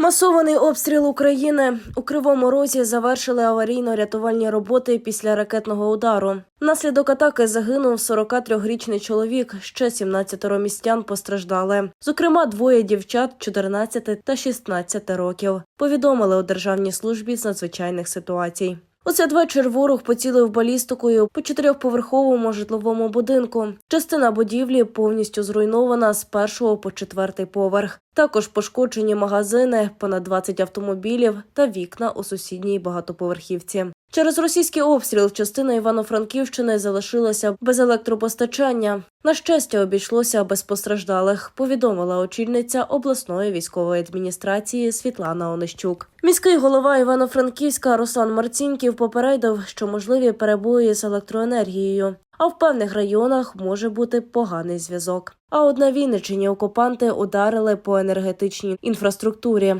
Масований обстріл України у Кривому Розі завершили аварійно-рятувальні роботи після ракетного удару. Внаслідок атаки загинув 43-річний чоловік. Ще 17 містян постраждали. Зокрема, двоє дівчат 14 та 16 років. Повідомили у Державній службі з надзвичайних ситуацій. У святвечір ворог поцілив балістикою по чотирьохповерховому житловому будинку. Частина будівлі повністю зруйнована з першого по четвертий поверх. Також пошкоджені магазини, понад 20 автомобілів та вікна у сусідній багатоповерхівці. Через російський обстріл частина Івано-Франківщини залишилася без електропостачання. На щастя, обійшлося без постраждалих, повідомила очільниця обласної військової адміністрації Світлана Онищук. Міський голова Івано-Франківська Руслан Марцінків попередив, що можливі перебої з електроенергією. А в певних районах може бути поганий зв'язок. А от на Вінниччині окупанти ударили по енергетичній інфраструктурі.